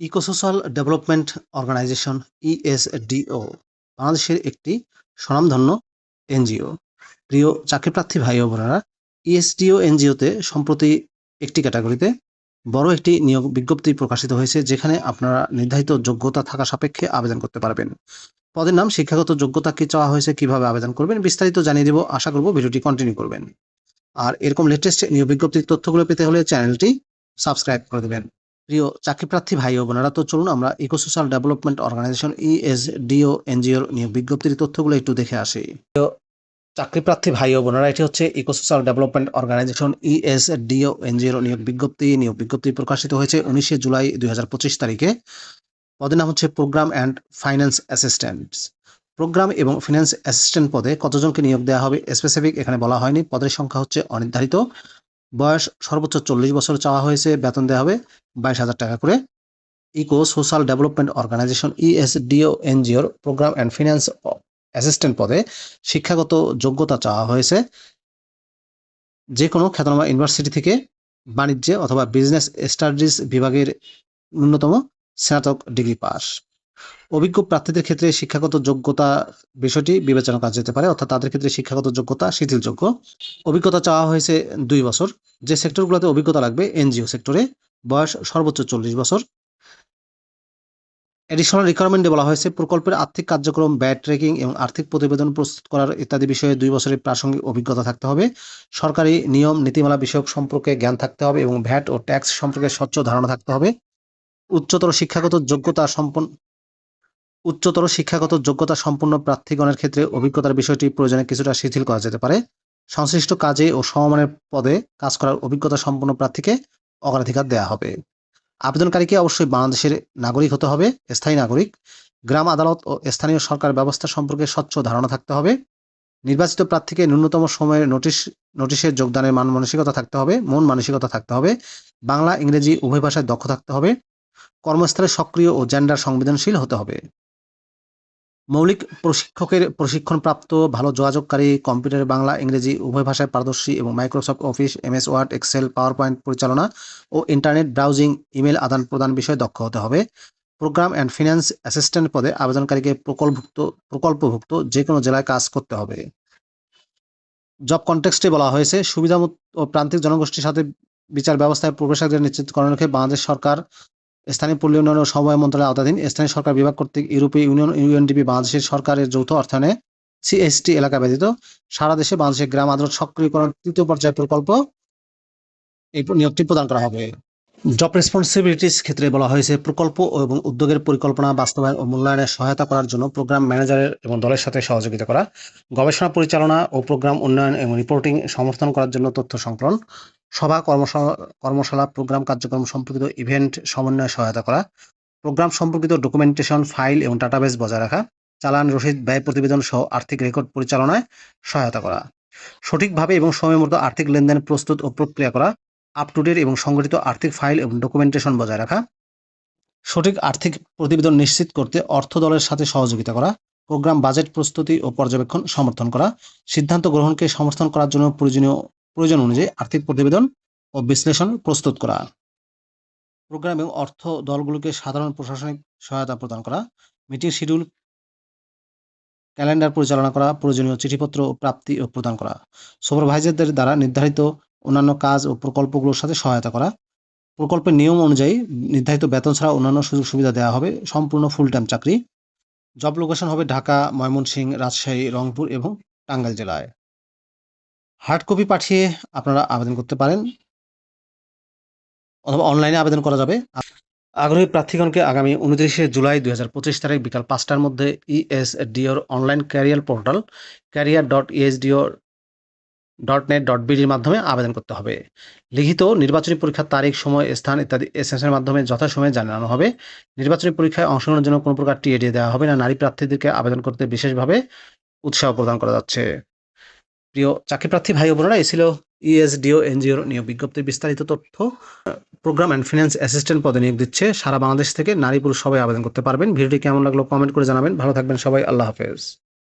ইকোসোশ্যাল development organisation ESDO বাংলাদেশের একটি স্বনামধন্য এনজিও। প্রিয় চাকরিপ্রার্থী ভাই ও বোনেরা ইএসডিও এনজিওতে সম্প্রতি একটি ক্যাটাগরিতে বড় একটি নিয়োগ বিজ্ঞপ্তি প্রকাশিত হয়েছে, যেখানে আপনারা নির্ধারিত যোগ্যতা থাকা সাপেক্ষে আবেদন করতে পারবেন। পদের নাম, শিক্ষাগত যোগ্যতা কি চাওয়া হয়েছে, কীভাবে আবেদন করবেন, বিস্তারিত জানিয়ে দেবো, আশা করব ভিডিওটি কন্টিনিউ করবেন। আর এরকম লেটেস্ট নিয়োগ বিজ্ঞপ্তির তথ্যগুলো পেতে হলে চ্যানেলটি সাবস্ক্রাইব করে দেবেন। প্রিয় চাকরিপ্রার্থী ভাই ও বোনেরা, তো চলুন আমরা ইকোসোশ্যাল ডেভেলপমেন্ট অর্গানাইজেশন, ইএসডিও, এনজিওর নিয়োগ বিজ্ঞপ্তির তথ্যগুলো একটু দেখে আসি। চাকরিপ্রার্থী ভাই ও বোনেরা, এটি হচ্ছে ইকোসোশ্যাল ডেভেলপমেন্ট অর্গানাইজেশন, ইএসডিও, এনজিওর নিয়োগ বিজ্ঞপ্তি। নিয়োগ বিজ্ঞপ্তি প্রকাশিত হয়েছে উনিশে জুলাই দুই হাজার পঁচিশ তারিখে। পদের নাম হচ্ছে program and finance assistant. Program এবং ফিনান্স অ্যাসিস্ট্যান্ট পদে কতজনকে নিয়োগ দেওয়া হবে, স্পেসিফিক এখানে বলা হয়নি। পদের সংখ্যা হচ্ছে অনির্ধারিত। বয়স সর্বোচ্চ চল্লিশ বছর চাওয়া হয়েছে, বেতন দেওয়া হবে বাইশ হাজার টাকা করে। Eco social development organisation, ESDO, এনজিওর প্রোগ্রাম অ্যান্ড ফিনান্স অ্যাসিস্ট্যান্ট পদে শিক্ষাগত যোগ্যতা চাওয়া হয়েছে। যে কোনো খ্যাতনামা ইউনিভার্সিটি থেকে বাণিজ্যে অথবা বিজনেস স্টাডিজ বিভাগের ন্যূনতম স্নাতক ডিগ্রি পাস। অভিজ্ঞ প্রার্থীদের ক্ষেত্রে শিক্ষাগত যোগ্যতা বিষয়টি বিবেচনা করা যেতে পারে, অর্থাৎ তাদের ক্ষেত্রে শিক্ষাগত যোগ্যতা শিথিলযোগ্য। অভিজ্ঞতা চাওয়া হয়েছে দুই বছর। যে সেক্টরগুলোতে অভিজ্ঞতা লাগবে, এনজিও সেক্টরে, বয়স সর্বোচ্চ চল্লিশ বছর। এডিশনাল রিকোয়ারমেন্টে বলা হয়েছে প্রকল্পের আর্থিক কার্যক্রম ব্যয় ট্রেকিং এবং আর্থিক প্রতিবেদন প্রস্তুত করার ইত্যাদি বিষয়ে দুই বছরের প্রাসঙ্গিক অভিজ্ঞতা থাকতে হবে। সরকারি নিয়ম, নীতিমালা বিষয়ক সম্পর্কে জ্ঞান থাকতে হবে এবং ভ্যাট ও ট্যাক্স সম্পর্কে স্বচ্ছ ধারণা থাকতে হবে। উচ্চতর শিক্ষাগত যোগ্যতা সম্পন্ন উচ্চতর শিক্ষাগত যোগ্যতা সম্পন্ন প্রার্থীগণের ক্ষেত্রে অভিজ্ঞতার বিষয়টি প্রয়োজনে কিছুটা শিথিল করা যেতে পারে। সংশ্লিষ্ট কাজে ও সমমানের পদে কাজ করার অভিজ্ঞতা সম্পন্ন প্রার্থীকে অগ্রাধিকার দেওয়া হবে। আবেদনকারীকে অবশ্যই বাংলাদেশের নাগরিক হতে হবে, স্থায়ী নাগরিক। গ্রাম আদালত ও স্থানীয় সরকার ব্যবস্থা সম্পর্কে স্বচ্ছ ধারণা থাকতে হবে। নির্বাচিত প্রার্থীকে ন্যূনতম সময়ের নোটিশ, নোটিশের যোগদানের মান মানসিকতা থাকতে হবে, মন মানসিকতা থাকতে হবে। বাংলা, ইংরেজি, উভয় ভাষায় দক্ষ থাকতে হবে। কর্মস্থলে সক্রিয় ও জেন্ডার সংবেদনশীল হতে হবে। মৌলিক প্রশিক্ষকের প্রশিক্ষণপ্রাপ্ত ভালো যোগাযোগকারী কম্পিউটার, বাংলা, ইংরেজি, উভয় ভাষায় পারদর্শী এবং Microsoft Office, MS, Word, Excel PowerPoint পরিচালনা ও ইন্টারনেট ব্রাউজিং, ইমেল আদান প্রদান বিষয়ে দক্ষ হতে হবে। প্রোগ্রাম অ্যান্ড ফিনান্স অ্যাসিস্ট্যান্ট পদে আবেদনকারীকে প্রকল্পভুক্ত প্রকল্পভুক্ত যে কোনো জেলায় কাজ করতে হবে। জব কনটেক্সটে বলা হয়েছে সুবিধা ও প্রান্তিক জনগোষ্ঠীর সাথে বিচার ব্যবস্থায় প্রবেশাধিকার নিশ্চিতকরণের লক্ষ্যে বাংলাদেশ সরকার স্থানীয় পল্লী উন্নয়ন ও সমবায় মন্ত্রণালয়ের আওতাধীন স্থানীয় সরকার বিভাগ কর্তৃক ইউরোপীয় ইউনিয়ন, ইউএনডিপি, বাংলাদেশের সরকারের যৌথ অর্থায়নে সিএসটি এলাকা ব্যতীত সারা দেশে বাংলাদেশের গ্রাম আদালত সক্রিয়করণ তৃতীয় পর্যায় প্রকল্প এই নিয়োগটি প্রদান করা হবে। জব রেসপন্সিবিলিটিস ক্ষেত্রে বলা হয়েছে প্রকল্প এবং উদ্যোগের পরিকল্পনা, বাস্তবায়ন ও মূল্যায়নে সহায়তা করার জন্য প্রোগ্রাম ম্যানেজারের এবং দলের সাথে সহযোগিতা করা, গবেষণা পরিচালনা ও প্রোগ্রাম উন্নয়ন এবং রিপোর্টিং সমর্থন করার জন্য তথ্য সংকলন সভা কর্মশালা কর্মশালা প্রোগ্রাম, কার্যক্রম সম্পর্কিত ইভেন্ট সমন্বয়ে সহায়তা করা, প্রোগ্রাম সম্পর্কিত ডকুমেন্টেশন, ফাইল এবং ডাটাবেস বজায় রাখা, চালান, রসিদ, ব্যয় প্রতিবেদন সহ আর্থিক রেকর্ড পরিচালনায় সহায়তা করা, সঠিকভাবে এবং সময় মতো আর্থিক লেনদেন প্রস্তুত ও প্রক্রিয়া করা আপ টু ডেট এবং সংগঠিত আর্থিক ফাইল এবং ডকুমেন্টেশন বজায় রাখা, সঠিক আর্থিক প্রতিবেদন নিশ্চিত করতে অর্থ দলের সাথে সহযোগিতা করা, প্রোগ্রাম বাজেট প্রস্তুতি ও পর্যবেক্ষণ সমর্থন করা, সিদ্ধান্ত গ্রহণকে সমর্থন করার জন্য প্রয়োজনীয় প্রয়োজন অনুযায়ী আর্থিক প্রতিবেদন ও বিশ্লেষণ প্রস্তুত করা। প্রোগ্রাম এবং অর্থ দলগুলোকে সাধারণ প্রশাসনিক সহায়তা প্রদান করা, মিটিং শিডিউল, ক্যালেন্ডার পরিচালনা করা, প্রয়োজনীয় চিঠিপত্র প্রাপ্তি ও প্রদান করা। সুপারভাইজারদের দ্বারা নির্ধারিত অন্যান্য কাজ ও প্রকল্পগুলোর সাথে সহায়তা করা। প্রকল্পের নিয়ম অনুযায়ী নির্ধারিত বেতন ছাড়া অন্যান্য সুযোগ সুবিধা দেওয়া হবে, সম্পূর্ণ ফুল টাইম চাকরি। জব লোকেশন হবে ঢাকা, ময়মনসিংহ, রাজশাহী, রংপুর এবং টাঙ্গাইল জেলায়। হার্ড কপি পাঠিয়ে আপনারা আবেদন করতে পারেন। অথবা অনলাইনে আবেদন করা যাবে। আগ্রহী প্রার্থীগণকে আগামী উনত্রিশে জুলাই দুই হাজার পঁচিশ তারিখ বিকাল পাঁচটার মধ্যে ইএসডিওর online career portal career dot ESDO dot net dot বিডির মাধ্যমে আবেদন করতে হবে। লিখিত নির্বাচনী পরীক্ষার তারিখ, সময়, স্থান ইত্যাদি এস মাধ্যমে যথাসময়ে জানানো হবে। নির্বাচনী পরীক্ষায় অংশগ্রহণের জন্য কোনো প্রকার টিএডি দেওয়া হবে না। নারী প্রার্থীদেরকে আবেদন করতে বিশেষভাবে উৎসাহ প্রদান করা যাচ্ছে। প্রিয় চাকরি প্রার্থী ভাই বোনেরা এই ছিল ইএসডিও এনজিওর নিয়োগ বিজ্ঞপ্তির বিস্তারিত তথ্য। প্রোগ্রাম অ্যান্ড ফিনান্স অ্যাসিস্ট্যান্ট পদে নিয়োগ দিচ্ছে সারা বাংলাদেশ থেকে নারী পুরুষ সবাই আবেদন করতে পারবেন। ভিডিওটি কেমন লাগল কমেন্ট করে জানাবেন। ভালো থাকবেন সবাই। আল্লাহ হাফেজ।